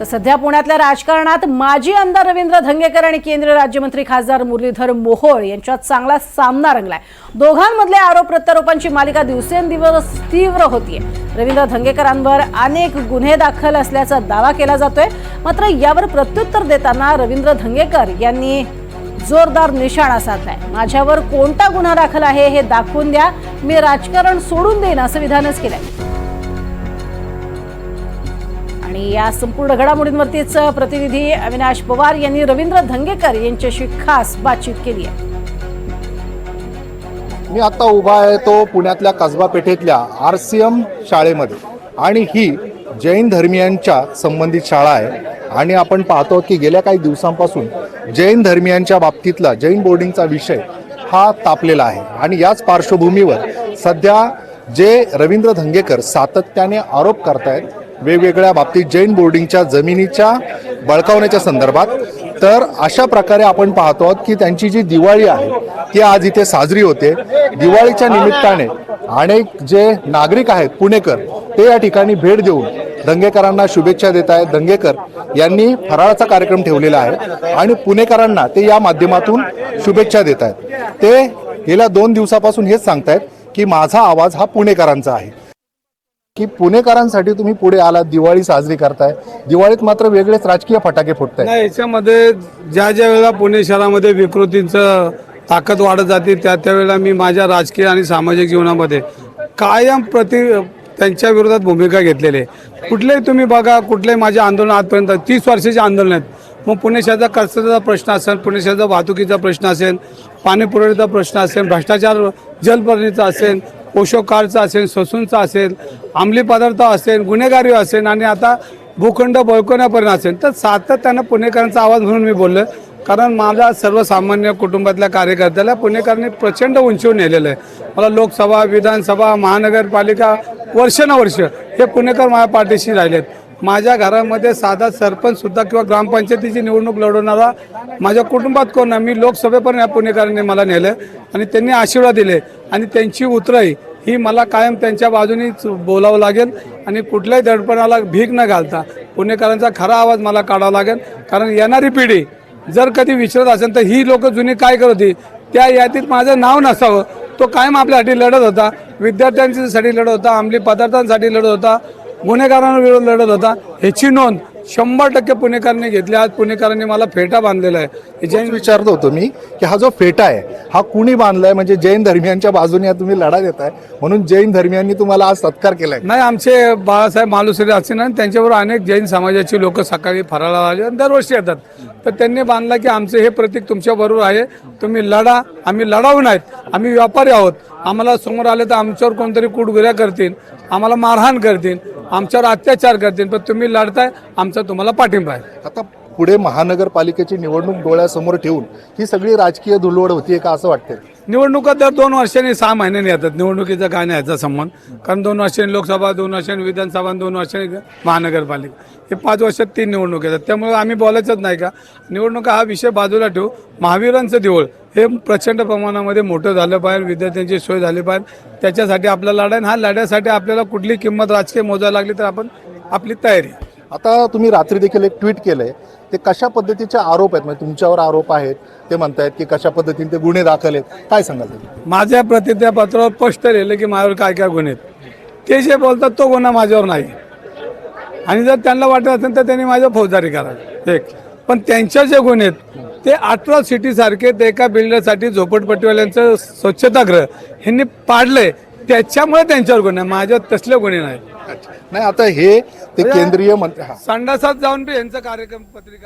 तर सध्या पुण्यातल्या राजकारणात माजी आमदार रवींद्र धंगेकर आणि केंद्रीय राज्यमंत्री खासदार मुरलीधर मोहोळ यांच्यात चांगला सामना रंगलाय. दोघांमधल्या आरोप प्रत्यारोपांची मालिका दिवसेंदिवस तीव्र होतीये. रवींद्र धंगेकरांवर अनेक गुन्हे दाखल असल्याचा दावा केला जातोय. मात्र यावर प्रत्युत्तर देताना रवींद्र धंगेकर यांनी जोरदार निशाणा साधलाय. माझ्यावर कोणता गुन्हा दाखल आहे हे दाखवून द्या. मी राजकारण सोडून देईन असं विधानच केलंय. आणि या संपूर्ण घडामोडींवरतीच प्रतिनिधी अविनाश पवार यांनी रवींद्र धंगेकर यांच्याशी खास बातचीत केली आहे. मी आता उभा आहे तो पुण्यातल्या कसबा पेठेतल्या आर सी एम शाळेमध्ये. आणि ही जैन धर्मियांच्या संबंधित शाळा आहे. आणि आपण पाहतो की गेल्या काही दिवसांपासून जैन धर्मियांच्या बाबतीतला जैन बोर्डिंगचा विषय हा तापलेला आहे. आणि याच पार्श्वभूमीवर सध्या जे रवींद्र धंगेकर सातत्याने आरोप करतायत वेगवेगळ्या बाबतीत जैन बोर्डिंगच्या जमिनीच्या बळकावण्याच्या संदर्भात. तर अशा प्रकारे आपण पाहतो आहोत की त्यांची जी दिवाळी आहे ती आज इथे साजरी होते. दिवाळीच्या निमित्ताने अनेक जे नागरिक आहेत पुणेकर ते या ठिकाणी भेट देऊन दंगेकरांना शुभेच्छा देत आहेत. दंगेकर यांनी फराळाचा कार्यक्रम ठेवलेला आहे आणि पुणेकरांना ते या माध्यमातून शुभेच्छा देत आहेत. ते गेल्या दोन दिवसापासून हेच सांगतायत की माझा आवाज हा पुणेकरांचा आहे. की पुणेकरांसाठी तुम्ही पुढे आलात दिवाळी साजरी करताय. दिवाळीत मात्र वेगळेच राजकीय फटाके फुटताय नाही याच्यामध्ये ज्या ज्या वेळेला पुणे शहरामध्ये विकृतींचं ताकद वाढत जाते त्या त्यावेळेला मी माझ्या राजकीय आणि सामाजिक जीवनामध्ये कायम प्रति त्यांच्या विरोधात भूमिका घेतलेली आहे. कुठलेही तुम्ही बघा कुठलेही माझे आंदोलन आजपर्यंत तीस वर्षाचे आंदोलन आहेत. मग पुणे शहराचा कचऱ्याचा प्रश्न असेल पुणे शहराचा वाहतुकीचा प्रश्न असेल पाणीपुरवठ्याचा प्रश्न असेल भ्रष्टाचार जलपर्णीचा असेल पोषक असेल ससूनचा असेल अंमली पदार्थ असेल गुन्हेगारी असेल आणि आता भूखंड बळकवण्यापर्यंत असेल तर सातत्यानं पुणेकरांचा आवाज म्हणून मी बोललो कारण माझ्या सर्वसामान्य कुटुंबातल्या कार्यकर्त्याला पुणेकरांनी प्रचंड उंचीवर नेलेलं आहे. मला लोकसभा विधानसभा महानगरपालिका वर्षानुवर्ष हे पुणेकर माझ्या पाठीशी राहिलेत. माझ्या घरामध्ये साधा सरपंचसुद्धा किंवा ग्रामपंचायतीची निवडणूक लढवणारा माझ्या कुटुंबात कोण नाही मी लोकसभेपर्यंत या पुणेकरांनी मला नेलं आणि त्यांनी आशीर्वाद दिले आणि त्यांची उतराई ही मला कायम त्यांच्या बाजूनीच बोलावं लागेल आणि कुठल्याही दडपणाला भीक न घालता पुणेकरांचा खरा आवाज मला काढावा लागेल. कारण येणारी पिढी जर कधी विचारत असेल तर ही लोक जुनी काय करत होती त्या यादीत माझं नाव नसावं. तो कायम आपल्यासाठी लढत होता. विद्यार्थ्यांच्यासाठी लढत होता. अंमली पदार्थांसाठी लढत होता. गुन्हेगारांविरोधात लढत होता. ह्याची नोंद शंभर टक्के पुणेकरांनी घेतली आज पुणेकरांनी मला फेटा बांधलेला आहे. हे जैन विचारतो होतो मी की हा जो फेटा आहे हा कुणी बांधलाय? म्हणजे जैन धर्मियांच्या बाजूने तुम्ही लढा देताय. म्हणून जैन धर्मियांनी तुम्हाला आज सत्कार केलाय. नाही आमचे बाळासाहेब मालुसरे असे ना त्यांच्याबरोबर अनेक जैन समाजाची लोक सकाळी फराळा आले आणि दरवर्षी येतात. तर त्यांनी बांधला की आमचे हे प्रतीक तुमच्या बरोबर आहे. तुम्ही लढा आम्ही लढाऊ नाहीत आम्ही व्यापारी आहोत. आम्हाला समोर आले तर आमच्यावर कोणतरी कुटगुऱ्या करतील. आम्हाला मारहाण करतील. आमच्यावर अत्याचार करतील पण तुम्ही लढताय आमचा तुम्हाला पाठिंबा आहे. आता पुढे महानगरपालिकेची निवडणूक डोळ्यासमोर ठेवून ही सगळी राजकीय धुलवड होतीये का असं वाटतंय? निवडणुका दर दोन वर्षांनी सहा महिन्यांनी येतात. निवडणुकीचा काय नाही याचा संबंध. कारण दोन वर्षांनी लोकसभा दोन वर्षांनी विधानसभा आणि दोन वर्षांनी महानगरपालिका. हे पाच वर्षात तीन निवडणूक येतात. त्यामुळे आम्ही बोलायचंच नाही का? निवडणुका हा विषय बाजूला ठेवू. महावीरांचं देऊळ हे प्रचंड प्रमाणामध्ये मोठं झालं पाहिजे विद्यार्थ्यांची सोय झाली पाहिजे त्याच्यासाठी आपला लढा आहे. आणि हा लढ्यासाठी आपल्याला कुठली किंमत राजकीय मोजायला लागली तर आपण आपली तयारी. आता तुम्ही रात्री देखील एक ट्विट केलंय ते कशा पद्धतीचे आरोप आहेत? म्हणजे तुमच्यावर आरोप आहेत ते म्हणतायत की कशा पद्धतीने ते गुन्हे दाखल आहेत. काय सांगाल तुम्ही माझ्या प्रतिज्ञापत्रावर स्पष्ट लिहिलं की माझ्यावर काय काय गुन्हे आहेत. ते जे बोलतात तो गुन्हा माझ्यावर नाही. आणि जर त्यांना वाटत असेल तर त्यांनी माझ्या फौजदारी करावी एक. पण त्यांच्या जे गुन्हे आहेत ते अठरा सिटीसारखे ते एका बिल्डरसाठी झोपडपट्टीवाल्यांचं स्वच्छतागृह ह्यांनी पाडलंय. त्याच्यामुळे त्यांच्यावर गुन्हे. माझ्यावर तसले गुन्हे नाही नाही आता हे ते केंद्रीय मंत्री हा. संडासात जाऊन यांचं कार्यक्रम पत्रिका